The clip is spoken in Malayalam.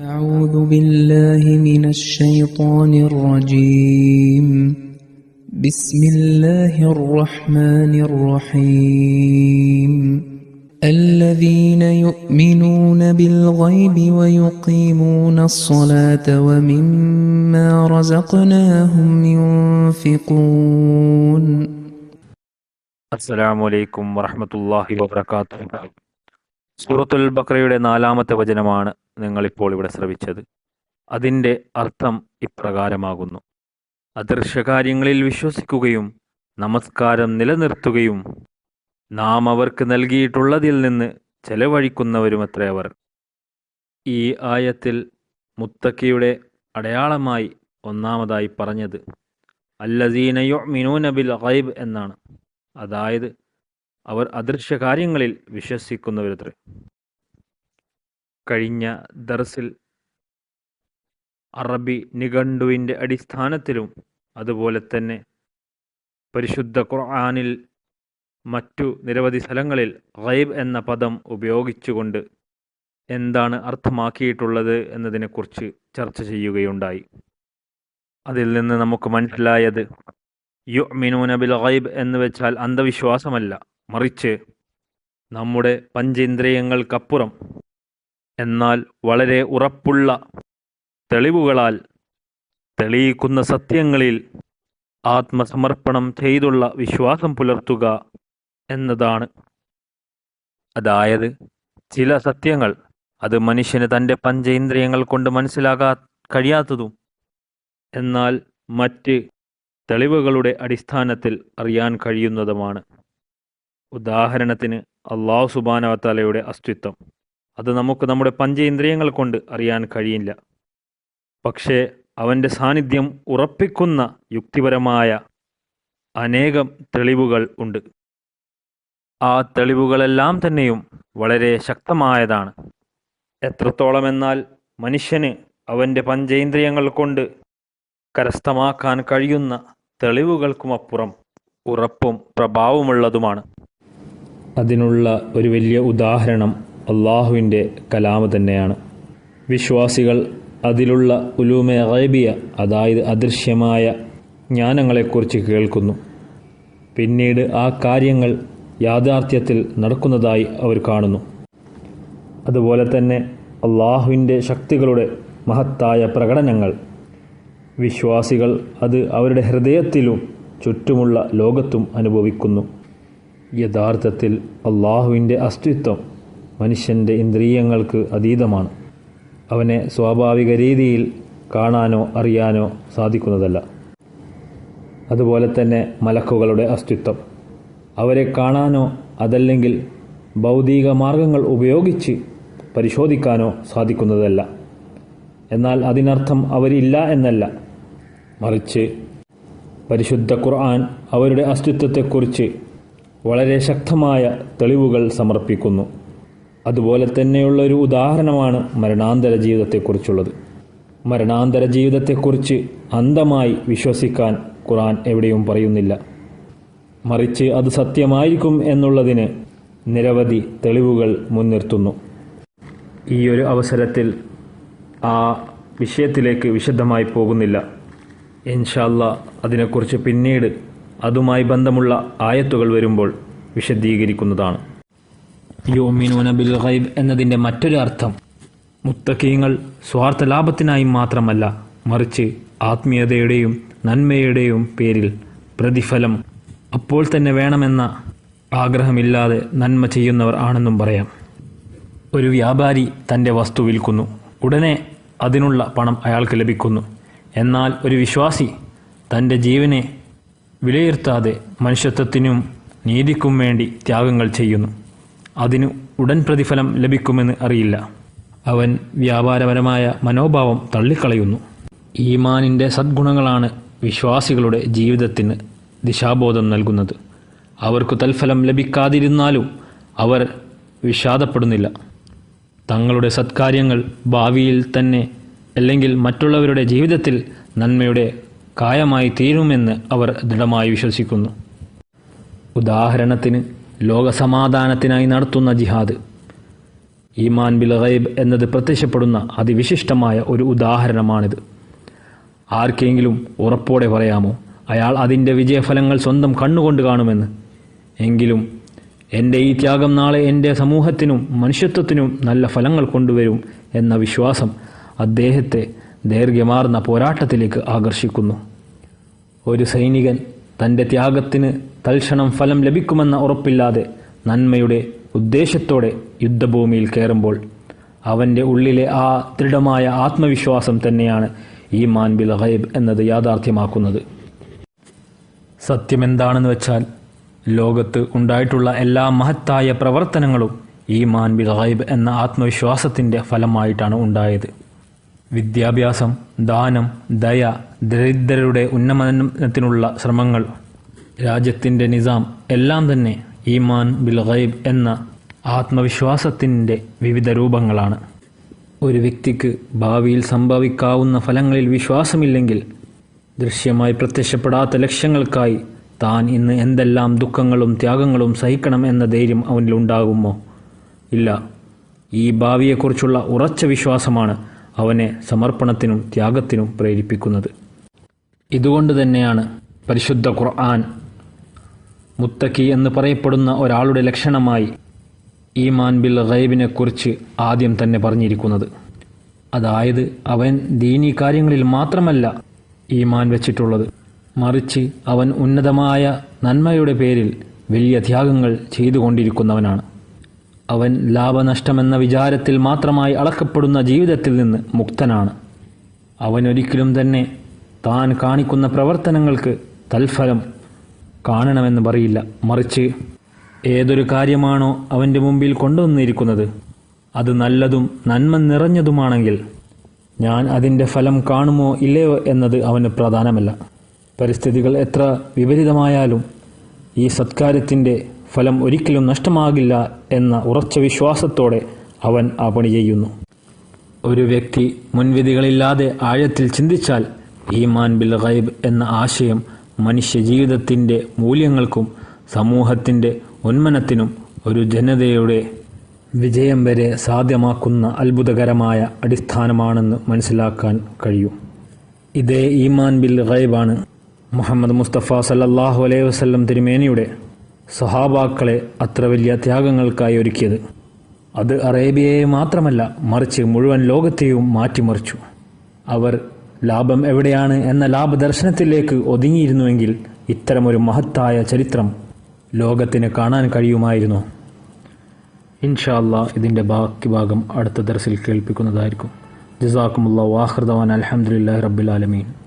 أعوذ بالله من الشيطان الرجيم. بسم الله الرحمن الرحيم. الذين يؤمنون بالغيب ويقيمون الصلاة ومما رزقناهم ينفقون. السلام عليكم ورحمة الله وبركاته. സൂറത്തുൽ ബക്രയുടെ നാലാമത്തെ വചനമാണ് നിങ്ങളിപ്പോൾ ഇവിടെ ശ്രവിച്ചത്. അതിന്റെ അർത്ഥം ഇപ്രകാരമാകുന്നു. അദൃശ്യകാര്യങ്ങളിൽ വിശ്വസിക്കുകയും നമസ്കാരം നിലനിർത്തുകയും നാം അവർക്ക് നൽകിയിട്ടുള്ളതിൽ നിന്ന് ചെലവഴിക്കുന്നവരുമത്രേ അവർ. ഈ ആയത്തിൽ മുത്തക്കിയുടെ അടയാളമായി ഒന്നാമതായി പറഞ്ഞത് അല്ലസീനയോ മിനൂനബിൽ അഹൈബ് എന്നാണ്. അതായത് അവർ അദൃശ്യ കാര്യങ്ങളിൽ വിശ്വസിക്കുന്നവരത്രേ. കഴിഞ്ഞ ദർസിൽ അറബി നിഘണ്ടുവിന്റെ അടിസ്ഥാനത്തിലും അതുപോലെ തന്നെ പരിശുദ്ധ ഖുർആാനിൽ മറ്റു നിരവധി സ്ഥലങ്ങളിൽ റൈബ് എന്ന പദം ഉപയോഗിച്ചുകൊണ്ട് എന്താണ് അർത്ഥമാക്കിയിട്ടുള്ളത് എന്നതിനെക്കുറിച്ച് ചർച്ച ചെയ്യുകയുണ്ടായി. അതിൽ നിന്ന് നമുക്ക് മനസ്സിലായത് യു ബിൽ റൈബ് എന്ന് വെച്ചാൽ അന്ധവിശ്വാസമല്ല. മറിച്ച് നമ്മുടെ പഞ്ചേന്ദ്രിയങ്ങൾക്കപ്പുറം. എന്നാൽ വളരെ ഉറപ്പുള്ള തെളിവുകളാൽ തെളിയിക്കുന്ന സത്യങ്ങളിൽ ആത്മസമർപ്പണം ചെയ്തുള്ള വിശ്വാസം പുലർത്തുക എന്നതാണ്. അതായത് ചില സത്യങ്ങൾ അത് മനുഷ്യന് തന്റെ പഞ്ചേന്ദ്രിയങ്ങൾ കൊണ്ട് മനസ്സിലാകാ കഴിയാത്തതും. എന്നാൽ മറ്റ് തെളിവുകളുടെ അടിസ്ഥാനത്തിൽ അറിയാൻ കഴിയുന്നതുമാണ്. ഉദാഹരണത്തിന് അള്ളാഹു സുബാനവത്താലയുടെ അസ്തിത്വം. അത് നമുക്ക് നമ്മുടെ പഞ്ചേന്ദ്രിയങ്ങൾ കൊണ്ട് അറിയാൻ കഴിയില്ല. പക്ഷേ അവന്റെ സാന്നിധ്യം ഉറപ്പിക്കുന്ന യുക്തിപരമായ അനേകം തെളിവുകൾ ഉണ്ട്. ആ തെളിവുകളെല്ലാം തന്നെയും വളരെ ശക്തമായതാണ്. എത്രത്തോളം എന്നാൽ മനുഷ്യന് അവന്റെ പഞ്ചേന്ദ്രിയങ്ങൾ കൊണ്ട് കരസ്ഥമാക്കാൻ കഴിയുന്ന തെളിവുകൾക്കുമപ്പുറം ഉറപ്പും പ്രഭാവമുള്ളതുമാണ്. അതിനുള്ള ഒരു വലിയ ഉദാഹരണം അള്ളാഹുവിന്റെ കലാമ തന്നെയാണ്. വിശ്വാസികൾ അതിലുള്ള ഉലൂമെ അറേബിയ അതായത് അദൃശ്യമായ ജ്ഞാനങ്ങളെക്കുറിച്ച് കേൾക്കുന്നു. പിന്നീട് ആ കാര്യങ്ങൾ യാഥാർത്ഥ്യത്തിൽ നടക്കുന്നതായി അവർ കാണുന്നു. അതുപോലെ തന്നെ അള്ളാഹുവിന്റെ ശക്തികളുടെ മഹത്തായ പ്രകടനങ്ങൾ. വിശ്വാസികൾ അത് അവരുടെ ഹൃദയത്തിലും ചുറ്റുമുള്ള ലോകത്തും അനുഭവിക്കുന്നു. യഥാർത്ഥത്തിൽ അള്ളാഹുവിന്റെ അസ്തിത്വം മനുഷ്യന്റെ ഇന്ദ്രിയങ്ങൾക്ക് അതീതമാണ്. അവനെ സ്വാഭാവിക രീതിയിൽ കാണാനോ അറിയാനോ സാധിക്കുന്നതല്ല. അതുപോലെ തന്നെ മലക്കുകളുടെ അസ്തിത്വം. അവരെ കാണാനോ അതല്ലെങ്കിൽ ഭൗതിക മാർഗങ്ങൾ ഉപയോഗിച്ച് പരിശോധിക്കാനോ സാധിക്കുന്നതല്ല. എന്നാൽ അതിനർത്ഥം അവരില്ല എന്നല്ല. മറിച്ച് പരിശുദ്ധ ഖുർആൻ അവരുടെ അസ്തിത്വത്തെക്കുറിച്ച് വളരെ ശക്തമായ തെളിവുകൾ സമർപ്പിക്കുന്നു. അതുപോലെ തന്നെയുള്ള ഒരു ഉദാഹരണമാണ് മരണാന്തര ജീവിതത്തെക്കുറിച്ചുള്ളത്. മരണാന്തര ജീവിതത്തെക്കുറിച്ച് അന്ധമായി വിശ്വസിക്കാൻ ഖുറാൻ എവിടെയും പറയുന്നില്ല. മറിച്ച് അത് സത്യമായിരിക്കും എന്നുള്ളതിന് നിരവധി തെളിവുകൾ മുൻനിർത്തുന്നു. ഈ ഒരു അവസരത്തിൽ ആ വിഷയത്തിലേക്ക് വിശദമായി പോകുന്നില്ല. ഇൻഷാല്ല അതിനെക്കുറിച്ച് പിന്നീട് അതുമായി ബന്ധമുള്ള ആയത്തുകൾ വരുമ്പോൾ വിശദീകരിക്കുന്നതാണ്. യോമിനൂന ബിൽ ഗൈബ് എന്നതിന്റെ മറ്റൊരു അർത്ഥം മുത്തക്കീങ്ങൾ സ്വാർത്ഥ ലാഭത്തിനായി മാത്രമല്ല മറിച്ച് ആത്മീയതയുടെയും നന്മയുടെയും പേരിൽ പ്രതിഫലം അപ്പോൾ തന്നെ വേണമെന്ന ആഗ്രഹമില്ലാതെ നന്മ ചെയ്യുന്നവർ ആണെന്നും പറയാം. ഒരു വ്യാപാരി തന്റെ വസ്തു വിൽക്കുന്നു ഉടനെ അതിനുള്ള പണം അയാൾക്ക് ലഭിക്കുന്നു. എന്നാൽ ഒരു വിശ്വാസി തന്റെ ജീവനെ വിലയിരുത്താതെ മനുഷ്യത്വത്തിനും നീതിക്കും വേണ്ടി ത്യാഗങ്ങൾ ചെയ്യുന്നു. അതിന് ഉടൻ പ്രതിഫലം ലഭിക്കുമെന്ന് അറിയില്ല. അവൻ വ്യാപാരപരമായ മനോഭാവം തള്ളിക്കളയുന്നു. ഈമാനിന്റെ സദ്ഗുണങ്ങളാണ് വിശ്വാസികളുടെ ജീവിതത്തിന് ദിശാബോധം നൽകുന്നത്. അവർക്ക് തൽഫലം ലഭിക്കാതിരുന്നാലും അവർ വിഷാദപ്പെടുന്നില്ല. തങ്ങളുടെ സത്കാര്യങ്ങൾ ഭാവിയിൽ തന്നെ അല്ലെങ്കിൽ മറ്റുള്ളവരുടെ ജീവിതത്തിൽ നന്മയുടെ കായമായി തീരുമെന്ന് അവർ ദൃഢമായി വിശ്വസിക്കുന്നു. ഉദാഹരണത്തിന് ലോകസമാധാനത്തിനായി നടത്തുന്ന ജിഹാദ്. ഈമാൻ ബിൽ ഗൈബ് എന്നത് പ്രത്യക്ഷപ്പെടുന്ന അതിവിശിഷ്ടമായ ഒരു ഉദാഹരണമാണിത്. ആർക്കെങ്കിലും ഉറപ്പോടെ പറയാമോ അയാൾ അതിന്റെ വിജയഫലങ്ങൾ സ്വന്തം കണ്ണുകൊണ്ട് കാണുമെന്ന്? എങ്കിലും എന്റെ ഈ ത്യാഗം നാളെ എന്റെ സമൂഹത്തിനും മനുഷ്യത്വത്തിനും നല്ല ഫലങ്ങൾ കൊണ്ടുവരും എന്ന വിശ്വാസം അദ്ദേഹത്തെ ദൈർഘ്യമാർന്ന പോരാട്ടത്തിലേക്ക് ആകർഷിക്കുന്നു. ഒരു സൈനികൻ തന്റെ ത്യാഗത്തിന് തൽക്ഷണം ഫലം ലഭിക്കുമെന്ന ഉറപ്പില്ലാതെ നന്മയുടെ ഉദ്ദേശത്തോടെ യുദ്ധഭൂമിയിൽ കയറുമ്പോൾ അവന്റെ ഉള്ളിലെ ആ ദൃഢമായ ആത്മവിശ്വാസം തന്നെയാണ് ഈ മാൻ ബിൽ ഗൈബ് എന്നത് യാഥാർത്ഥ്യമാക്കുന്നത്. സത്യമെന്താണെന്ന് വെച്ചാൽ ലോകത്ത് ഉണ്ടായിട്ടുള്ള എല്ലാ മഹത്തായ പ്രവർത്തനങ്ങളും ഈ മാൻ ബിൽ ഗൈബ് എന്ന ആത്മവിശ്വാസത്തിന്റെ ഫലമായിട്ടാണ് ഉണ്ടായത്. വിദ്യാഭ്യാസം ദാനം ദയ ദരിദ്രരുടെ ഉന്നമനത്തിനുള്ള ശ്രമങ്ങൾ രാജ്യത്തിന്റെ നിസാം എല്ലാം തന്നെ ഈമാൻ ബിൽ ഗൈബ് എന്ന ആത്മവിശ്വാസത്തിന്റെ വിവിധ രൂപങ്ങളാണ്. ഒരു വ്യക്തിക്ക് ഭാവിയിൽ സംഭവിക്കാവുന്ന ഫലങ്ങളിൽ വിശ്വാസമില്ലെങ്കിൽ ദൃശ്യമായി പ്രത്യക്ഷപ്പെടാത്ത ലക്ഷ്യങ്ങൾക്കായി താൻ ഇന്ന് എന്തെല്ലാം ദുഃഖങ്ങളും ത്യാഗങ്ങളും സഹിക്കണം എന്ന ധൈര്യം അവനിലുണ്ടാകുമോ? ഇല്ല. ഈ ഭാവിയെക്കുറിച്ചുള്ള ഉറച്ച വിശ്വാസമാണ് അവനെ സമർപ്പണത്തിനും ത്യാഗത്തിനും പ്രേരിപ്പിക്കുന്നത്. ഇതുകൊണ്ട് തന്നെയാണ് പരിശുദ്ധ ഖുർആൻ മുത്തക്കി എന്ന് പറയപ്പെടുന്ന ഒരാളുടെ ലക്ഷണമായി ഈമാൻ ബിൽ റൈബിനെക്കുറിച്ച് ആദ്യം തന്നെ പറഞ്ഞിരിക്കുന്നത്. അതായത് അവൻ ദീനീ കാര്യങ്ങളിൽ മാത്രമല്ല ഈമാൻ വെച്ചിട്ടുള്ളത്. മറിച്ച് അവൻ ഉന്നതമായ നന്മയുടെ പേരിൽ വലിയ ത്യാഗങ്ങൾ ചെയ്തുകൊണ്ടിരിക്കുന്നവനാണ്. അവൻ ലാഭനഷ്ടമെന്ന വിചാരത്തിൽ മാത്രമായി അളക്കപ്പെടുന്ന ജീവിതത്തിൽ നിന്ന് മുക്തനാണ്. അവൻ ഒരിക്കലും തന്നെ താൻ കാണിക്കുന്ന പ്രവർത്തനങ്ങൾക്ക് തൽഫലം കാണണമെന്ന് പറയില്ല. മറിച്ച് ഏതൊരു കാര്യമാണോ അവന്റെ മുമ്പിൽ കൊണ്ടുവന്നിരിക്കുന്നത്? അത് നല്ലതും നന്മ നിറഞ്ഞതുമാണെങ്കിൽ ഞാൻ അതിന്റെ ഫലം കാണുമോ ഇല്ലയോ എന്നത് അവന് പ്രധാനമല്ല. പരിസ്ഥിതികൾ എത്ര വിപരീതമായാലും ഈ സത്കാര്യത്തിന്റെ ഫലം ഒരിക്കലും നഷ്ടമാകില്ല എന്ന ഉറച്ച വിശ്വാസത്തോടെ അവൻ ആ പണി ചെയ്യുന്നു. ഒരു വ്യക്തി മുൻവിധികളില്ലാതെ ആഴത്തിൽ ചിന്തിച്ചാൽ ഈമാൻ ബിൽ ഗൈബ് എന്ന ആശയം മനുഷ്യ ജീവിതത്തിന്റെ മൂല്യങ്ങൾക്കും സമൂഹത്തിന്റെ ഉന്മനത്തിനും ഒരു ജനതയുടെ വിജയം വരെ സാധ്യമാക്കുന്ന അത്ഭുതകരമായ അടിസ്ഥാനമാണെന്ന് മനസ്സിലാക്കാൻ കഴിയും. ഇതേ ഈമാൻ ബിൽ ഗൈബാണ് മുഹമ്മദ് മുസ്തഫ സല്ലാഹു അലൈഹി വസ്ലം തിരുമേനിയുടെ സഹാബാക്കളെ അത്ര വലിയ ത്യാഗങ്ങൾക്കായി ഒരുക്കിയത്. അത് അറേബ്യയെ മാത്രമല്ല മറിച്ച് മുഴുവൻ ലോകത്തെയും മാറ്റിമറിച്ചു. അവർ ലാഭം എവിടെയാണ് എന്ന ലാഭദർശനത്തിലേക്ക് ഒതുങ്ങിയിരുന്നുവെങ്കിൽ ഇത്തരമൊരു മഹത്തായ ചരിത്രം ലോകത്തിന് കാണാൻ കഴിയുമായിരുന്നു. ഇൻഷാ അല്ലാ ഇതിന്റെ ബാക്കി ഭാഗം അടുത്ത ദർസിൽ കേൾപ്പിക്കുന്നതായിരിക്കും. ജസാക്കുമുള്ള വാഹൃദവാൻ അലഹമുല്ലാ റബ്ബുലാലമീൻ